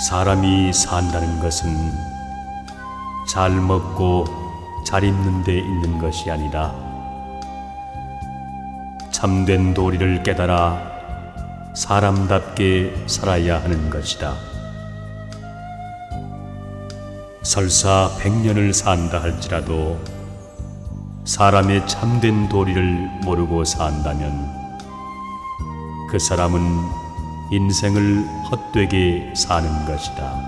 사람이 산다는 것은 잘 먹고 잘 입는 데 있는 것이 아니라 참된 도리를 깨달아 사람답게 살아야 하는 것이다. 설사 백년을 산다 할지라도 사람의 참된 도리를 모르고 산다면 그 사람은 인생을 헛되게 사는 것이다.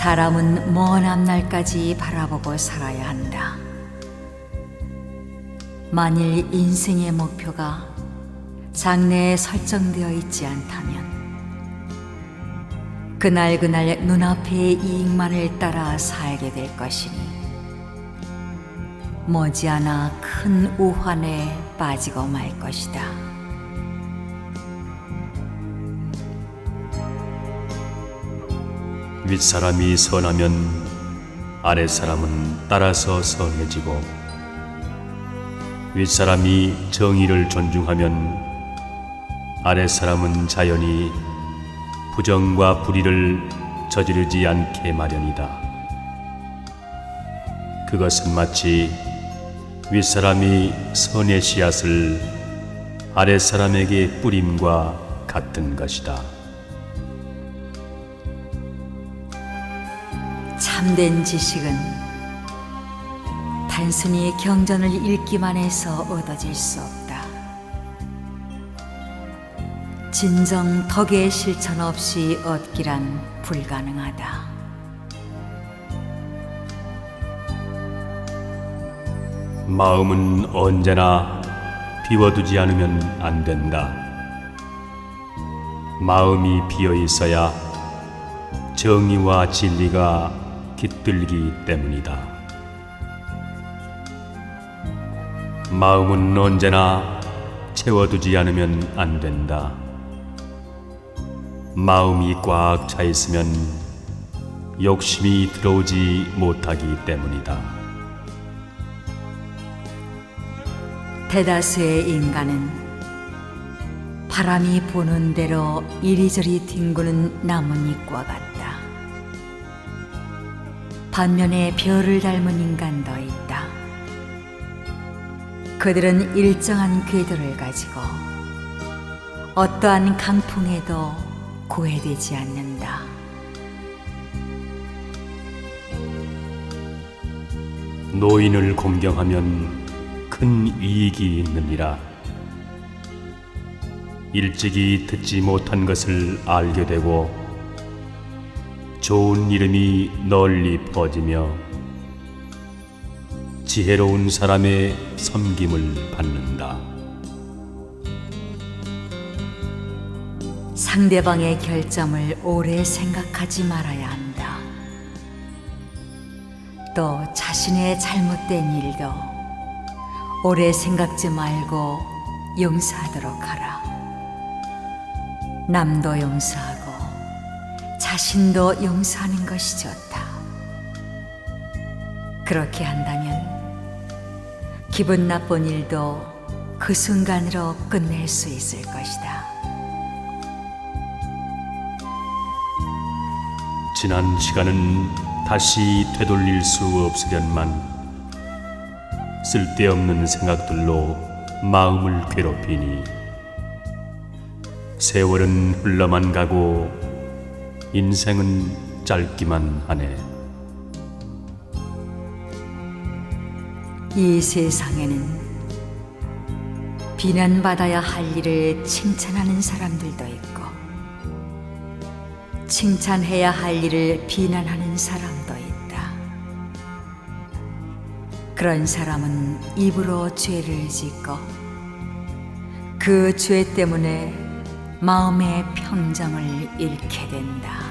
사람은 먼 앞날까지 바라보고 살아야 한다. 만일 인생의 목표가 장래에 설정되어 있지 않다면 그날 그날 눈앞의 이익만을 따라 살게 될 것이니 머지않아 큰 우환에 빠지고 말 것이다. 윗사람이 선하면 아랫사람은 따라서 선해지고 윗사람이 정의를 존중하면 아랫사람은 자연히 부정과 불의를 저지르지 않게 마련이다. 그것은 마치 윗사람이 선의 씨앗을 아랫사람에게 뿌림과 같은 것이다. 참된 지식은 단순히 경전을 읽기만 해서 얻어질 수 없다. 진정 덕의 실천 없이 얻기란 불가능하다. 마음은 언제나 비워두지 않으면 안 된다. 마음이 비어 있어야 정의와 진리가 깃들기 때문이다. 마음은 언제나 채워두지 않으면 안 된다. 마음이 꽉 차 있으면 욕심이 들어오지 못하기 때문이다. 대다수의 인간은 바람이 보는 대로 이리저리 뒹구는 나뭇잎과 같다. 반면에 별을 닮은 인간도 있다. 그들은 일정한 궤도를 가지고 어떠한 강풍에도 고해되지 않는다. 노인을 공경하면 큰 이익이 있느니라. 일찍이 듣지 못한 것을 알게 되고 좋은 이름이 널리 퍼지며 지혜로운 사람의 섬김을 받는다. 상대방의 결점을 오래 생각하지 말아야 한다. 또 자신의 잘못된 일도 오래 생각지 말고 용서하도록 하라. 남도 용서하고 자신도 용서하는 것이 좋다. 그렇게 한다면 기분 나쁜 일도 그 순간으로 끝낼 수 있을 것이다. 지난 시간은 다시 되돌릴 수 없으련만 쓸데없는 생각들로 마음을 괴롭히니 세월은 흘러만 가고 인생은 짧기만 하네. 이 세상에는 비난받아야 할 일을 칭찬하는 사람들도 있고 칭찬해야 할 일을 비난하는 사람 그런 사람은 입으로 죄를 짓고 그 죄 때문에 마음의 평정을 잃게 된다.